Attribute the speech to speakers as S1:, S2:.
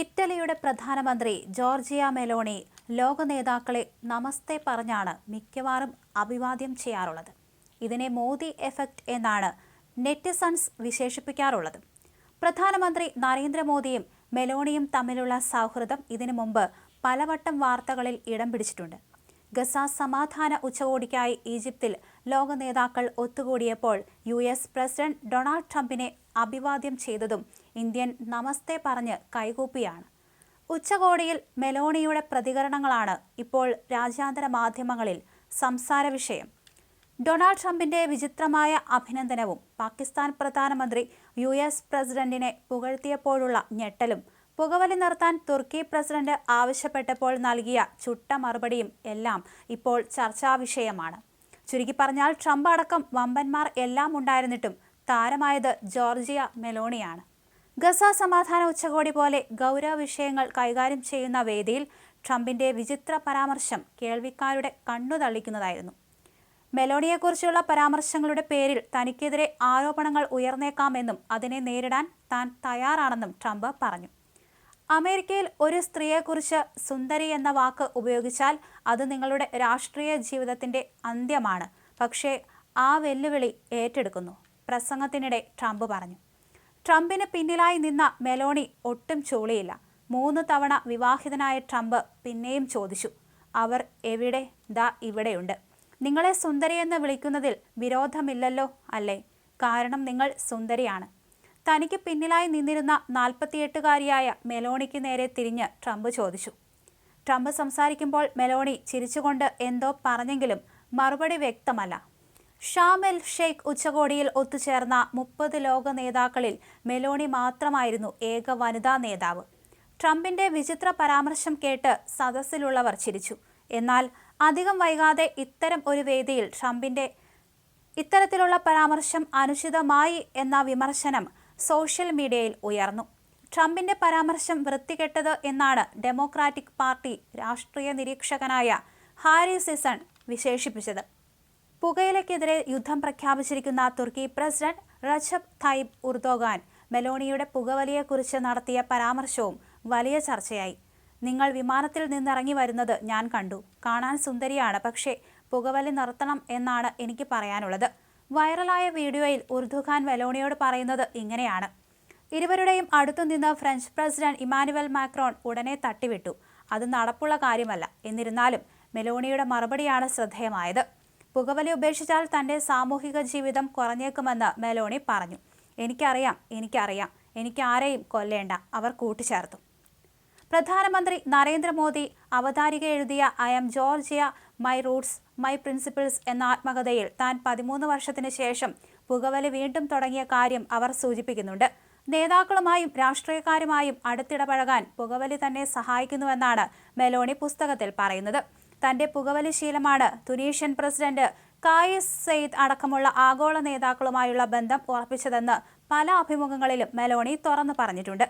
S1: ഇറ്റലിയുടെ പ്രധാനമന്ത്രി Georgia Meloni ലോക നേതാക്കളെ നമസ്തേ പറഞ്ഞാണ് മിക്കവാറും അഭിവാദ്യം ചെയ്യാറുള്ളത്. ഇതിനെ മോദി എഫക്റ്റ് എന്നാണ് നെറ്റിസൺസ് വിശേഷിപ്പിക്കാറുള്ളത്. പ്രധാനമന്ത്രി നരേന്ദ്രമോദിയും മെലോണിയും തമ്മിലുള്ള സൗഹൃദം ഇതിനു മുമ്പ് പലവട്ടം വാർത്തകളിൽ ഇടം പിടിച്ചിട്ടുണ്ട്. ഗസ സമാധാന ഉച്ചകോടിക്കായി ഈജിപ്തിൽ ലോക നേതാക്കൾ ഒത്തുകൂടിയപ്പോൾ യു എസ് പ്രസിഡന്റ് ഡൊണാൾഡ് ട്രംപിനെ അഭിവാദ്യം ചെയ്തതും ഇന്ത്യൻ നമസ്തേ പറഞ്ഞ് കൈകൂപ്പിയാണ്. ഉച്ചകോടിയിൽ മെലോണിയുടെ പ്രതികരണങ്ങളാണ് ഇപ്പോൾ രാജ്യാന്തര മാധ്യമങ്ങളിൽ സംസാര വിഷയം. ഡൊണാൾഡ് ട്രംപിന്റെ വിചിത്രമായ അഭിനന്ദനവും പാകിസ്ഥാൻ പ്രധാനമന്ത്രി യു എസ് പ്രസിഡന്റിനെ പുകഴ്ത്തിയപ്പോഴുള്ള ഞെട്ടലും പുകവലി നിർത്താൻ തുർക്കി പ്രസിഡന്റ് ആവശ്യപ്പെട്ടപ്പോൾ നൽകിയ ചുട്ട മറുപടിയും എല്ലാം ഇപ്പോൾ ചർച്ചാ വിഷയമാണ്. ചുരുക്കി പറഞ്ഞാൽ ട്രംപ് അടക്കം വമ്പന്മാർ എല്ലാം ഉണ്ടായിരുന്നിട്ടും താരമായത് ജോർജിയ മെലോണിയാണ്. ഗസ സമാധാന ഉച്ചകോടി പോലെ ഗൗരവ വിഷയങ്ങൾ കൈകാര്യം ചെയ്യുന്ന വേദിയിൽ ട്രംപിന്റെ വിചിത്ര പരാമർശം കേൾവിക്കാരുടെ കണ്ണു തള്ളിക്കുന്നതായിരുന്നു. മെലോണിയെക്കുറിച്ചുള്ള പരാമർശങ്ങളുടെ പേരിൽ തനിക്കെതിരെ ആരോപണങ്ങൾ ഉയർന്നേക്കാമെന്നും അതിനെ നേരിടാൻ താൻ തയ്യാറാണെന്നും ട്രംപ് പറഞ്ഞു. അമേരിക്കയിൽ ഒരു സ്ത്രീയെക്കുറിച്ച് സുന്ദരി എന്ന വാക്ക് ഉപയോഗിച്ചാൽ അത് നിങ്ങളുടെ രാഷ്ട്രീയ ജീവിതത്തിന്റെ അന്ത്യമാണ്. പക്ഷേ ആ വെല്ലുവിളി ഏറ്റെടുക്കുന്നു പ്രസംഗത്തിനിടെ ട്രംപ് പറഞ്ഞു. ട്രംപിന് പിന്നിലായി നിന്ന മെലോണി ഒട്ടും ചൂളിയില്ല മൂന്ന് തവണ വിവാഹിതനായ ട്രംപ് പിന്നെയും ചോദിച്ചു. അവർ എവിടെ? ദാ ഇവിടെയുണ്ട്. നിങ്ങളെ സുന്ദരിയെന്ന് വിളിക്കുന്നതിൽ വിരോധമില്ലല്ലോ അല്ലേ? കാരണം നിങ്ങൾ സുന്ദരിയാണ്. തനിക്ക് പിന്നിലായി നിന്നിരുന്ന നാൽപ്പത്തിയെട്ടുകാരിയായ മെലോണിക്ക് നേരെ തിരിഞ്ഞ് ട്രംപ് ചോദിച്ചു. ട്രംപ് സംസാരിക്കുമ്പോൾ മെലോണി ചിരിച്ചുകൊണ്ട് എന്തോ പറഞ്ഞെങ്കിലും മറുപടി വ്യക്തമല്ല. ഷാമെൽ ഷെയ്ഖ് ഉച്ചകോടിയിൽ ഒത്തുചേർന്ന മുപ്പത് ലോക നേതാക്കളിൽ മെലോണി മാത്രമായിരുന്നു ഏക വനിതാ നേതാവ്. ട്രംപിന്റെ വിചിത്ര പരാമർശം കേട്ട് സദസ്സിലുള്ളവർ ചിരിച്ചു. എന്നാൽ അധികം വൈകാതെ ഇത്തരം ഒരു വേദിയിൽ ട്രംപിന്റെ ഇത്തരത്തിലുള്ള പരാമർശം അനുചിതമായി എന്ന വിമർശനം സോഷ്യൽ മീഡിയയിൽ ഉയർന്നു. ട്രംപിന്റെ പരാമർശം വൃത്തികെട്ടത് എന്നാണ് ഡെമോക്രാറ്റിക് പാർട്ടി രാഷ്ട്രീയ നിരീക്ഷകനായ ഹാരി സിസൺ വിശേഷിപ്പിച്ചത്. പുകയിലയ്ക്കെതിരെ യുദ്ധം പ്രഖ്യാപിച്ചിരിക്കുന്ന തുർക്കി പ്രസിഡന്റ് റജബ് തൈബ് ഉർദോഗാൻ മെലോണിയുടെ പുകവലിയെക്കുറിച്ച് നടത്തിയ പരാമർശവും വലിയ ചർച്ചയായി. നിങ്ങൾ വിമാനത്തിൽ നിന്നിറങ്ങി വരുന്നത് ഞാൻ കണ്ടു. കാണാൻ സുന്ദരിയാണ് പക്ഷേ പുകവലി നിർത്തണം എന്നാണ് എനിക്ക് പറയാനുള്ളത്. വൈറലായ വീഡിയോയിൽ ഉർദുഖാൻ മെലോണിയോട് പറയുന്നത് ഇങ്ങനെയാണ്. ഇരുവരുടെയും അടുത്തുനിന്ന് ഫ്രഞ്ച് പ്രസിഡന്റ് ഇമാനുവൽ മാക്രോൺ ഉടനെ തട്ടിവിട്ടു. അത് നടപ്പുള്ള കാര്യമല്ല. എന്നിരുന്നാലും മെലോണിയുടെ മറുപടിയാണ് ശ്രദ്ധേയമായത്. പുകവലി ഉപേക്ഷിച്ചാൽ തന്റെ സാമൂഹിക ജീവിതം കുറഞ്ഞേക്കുമെന്ന് മെലോണി പറഞ്ഞു. എനിക്കറിയാം എനിക്കറിയാം. എനിക്ക് ആരെയും കൊല്ലേണ്ട. അവർ കൂട്ടിച്ചേർത്തു. പ്രധാനമന്ത്രി നരേന്ദ്രമോദി അവതാരിക എഴുതിയ I am Giorgia my roots my principles എന്ന ആത്മകഥയിൽ താൻ പതിമൂന്ന് വർഷത്തിന് ശേഷം പുകവലി വീണ്ടും തുടങ്ങിയ കാര്യം അവർ സൂചിപ്പിക്കുന്നുണ്ട്. നേതാക്കളുമായും രാഷ്ട്രീയക്കാരുമായും അടുത്തിടപഴകാൻ പുകവലി തന്നെ സഹായിക്കുന്നുവെന്നാണ് മെലോണി പുസ്തകത്തിൽ പറയുന്നത്. തന്റെ പുകവലി ശീലമാണ് തുനീഷ്യൻ പ്രസിഡന്റ് കായസ് സെയ്ദ് അടക്കമുള്ള ആഗോള നേതാക്കളുമായുള്ള ബന്ധം ഉറപ്പിച്ചതെന്ന് പല അഭിമുഖങ്ങളിലും മെലോണി തുറന്നു പറഞ്ഞിട്ടുണ്ട്.